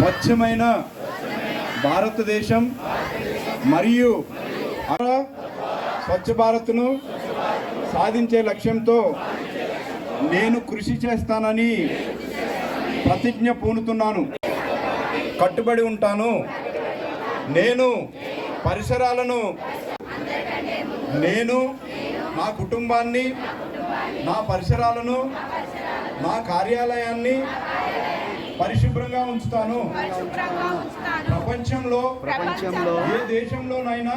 స్వచ్ఛమైన భారతదేశం మరియు స్వచ్ఛ భారత్ను సాధించే లక్ష్యంతో నేను కృషి చేస్తానని ప్రతిజ్ఞ పూనుతున్నాను. కట్టుబడి ఉంటాను. నేను పరిసరాలను నేను నా కుటుంబాన్ని నా పరిసరాలను నా కార్యాలయాన్ని పరిశుభ్రంగా ఉంచుతాను. ప్రపంచంలో ప్రపంచంలో ఏ దేశంలోనైనా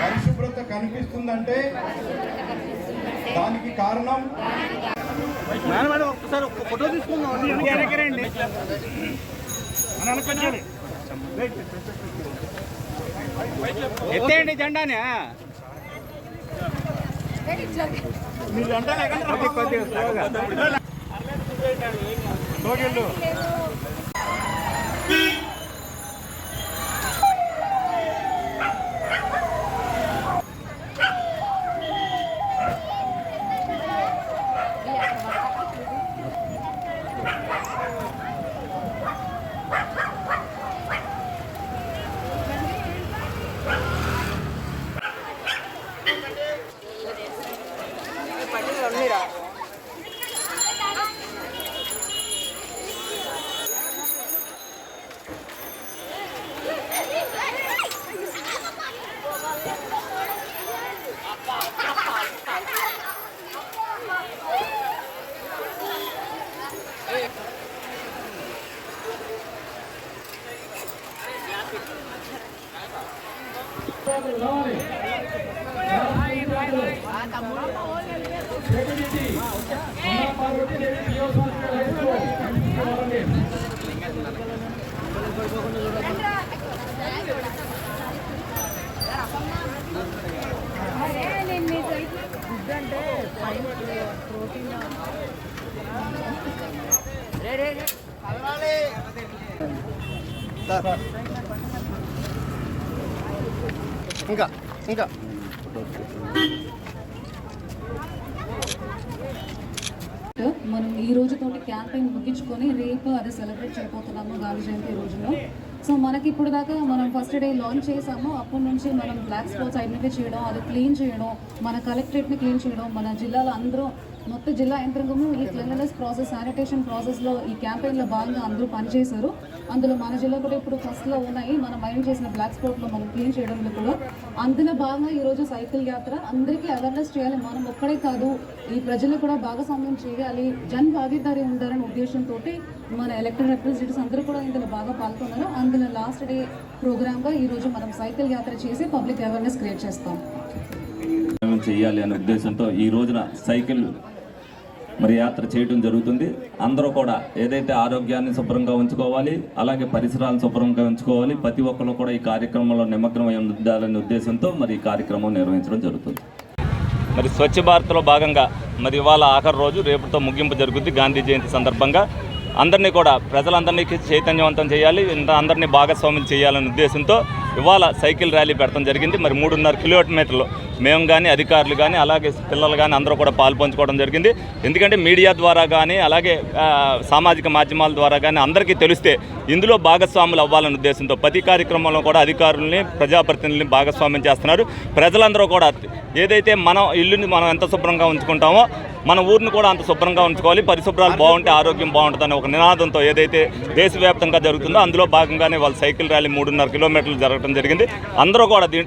పరిశుభ్రత కనిపిస్తుందంటే దానికి కారణం? మేడం ఒక్కసారి ఒక్క ఫోటో తీసుకుందాం. ఎత్తేయండి జెండాని. మీరు జెండా mira. స్లోగెళ్ళు ఇంకా ఇంకా. మనం ఈ రోజుతోటి క్యాంపెయిన్ ముగించుకొని రేపు అది సెలబ్రేట్ చేయబోతున్నాము గాంధీ జయంతి రోజులో సో మనకి ఇప్పుడు దాకా మనం ఫస్ట్ డే లాంచ్ చేసాము అప్పటి నుంచి మనం బ్లాక్ స్పాట్స్ ఐడెంటిఫై చేయడం అది క్లీన్ చేయడం మన కలెక్టరేట్ని క్లీన్ చేయడం మన జిల్లాలో అందరూ మొత్తం జిల్లా యంత్రాంగము ఈ క్లీన్లెస్ ప్రాసెస్ శానిటేషన్ ప్రాసెస్లో ఈ క్యాంపెయిన్లో భాగంగా అందరూ పనిచేశారు. అందులో మన జిల్లా కూడా ఇప్పుడు ఫస్ట్లో ఉన్నాయి. మనం మైండ్ చేసిన బ్లాక్ స్పాట్లో మనం క్లీన్ చేయడంలో కూడా అందులో భాగంగా ఈరోజు సైకిల్ యాత్ర. అందరికీ అవేర్నెస్ చేయాలి. మనం ఒక్కడే కాదు. ఈ ప్రజలు కూడా భాగస్వామ్యం చేయాలి. జన్ భాగీదారి ఉండాలనే ఉద్దేశంతో మన ఎలక్టెడ్ రిప్రజెంటేటివ్స్ అందరూ కూడా ఇందులో బాగా పాల్గొన్నారు. అందులో లాస్ట్ డే ప్రోగ్రామ్గా ఈరోజు మనం సైకిల్ యాత్ర చేసి పబ్లిక్ అవేర్నెస్ క్రియేట్ చేస్తాం. చేయాలి అనే ఉద్దేశంతో ఈ రోజున సైకిల్ మరి యాత్ర చేయడం జరుగుతుంది. అందరూ కూడా ఏదైతే ఆరోగ్యాన్ని శుభ్రంగా ఉంచుకోవాలి అలాగే పరిసరాలను శుభ్రంగా ఉంచుకోవాలి ప్రతి ఒక్కరు కూడా ఈ కార్యక్రమంలో నిమగ్నమై ఉండాలనే ఉద్దేశంతో మరి ఈ కార్యక్రమం నిర్వహించడం జరుగుతుంది. మరి స్వచ్ఛ భారత్లో భాగంగా మరి ఇవాళ ఆఖరి రోజు రేపుతో ముగింపు జరుగుతుంది గాంధీ జయంతి సందర్భంగా. అందరినీ కూడా ప్రజలందరినీ చైతన్యవంతం చేయాలి అందరినీ భాగస్వాములు చేయాలనే ఉద్దేశంతో ఇవాళ సైకిల్ ర్యాలీ పెడతాం జరిగింది. మరి మూడున్నర కిలోమీటర్లు మేము కానీ అధికారులు కానీ అలాగే పిల్లలు కానీ అందరూ కూడా పాల్పంచుకోవడం జరిగింది. ఎందుకంటే మీడియా ద్వారా కానీ అలాగే సామాజిక మాధ్యమాల ద్వారా కానీ అందరికీ తెలిస్తే ఇందులో భాగస్వాములు అవ్వాలనే ఉద్దేశంతో ప్రతి కార్యక్రమంలో కూడా అధికారుల్ని ప్రజాప్రతినిధుల్ని భాగస్వామ్యం చేస్తున్నారు. ప్రజలందరూ కూడా ఏదైతే మనం ఇల్లుని మనం ఎంత శుభ్రంగా ఉంచుకుంటామో మన ఊరిని కూడా అంత శుభ్రంగా ఉంచుకోవాలి. పరిశుభ్రాలు బాగుంటే ఆరోగ్యం బాగుంటుందని ఒక నినాదంతో ఏదైతే దేశవ్యాప్తంగా జరుగుతుందో అందులో భాగంగానే వాళ్ళ సైకిల్ ర్యాలీ మూడున్నర కిలోమీటర్లు జరగడం జరిగింది. అందరూ కూడా దీంట్లో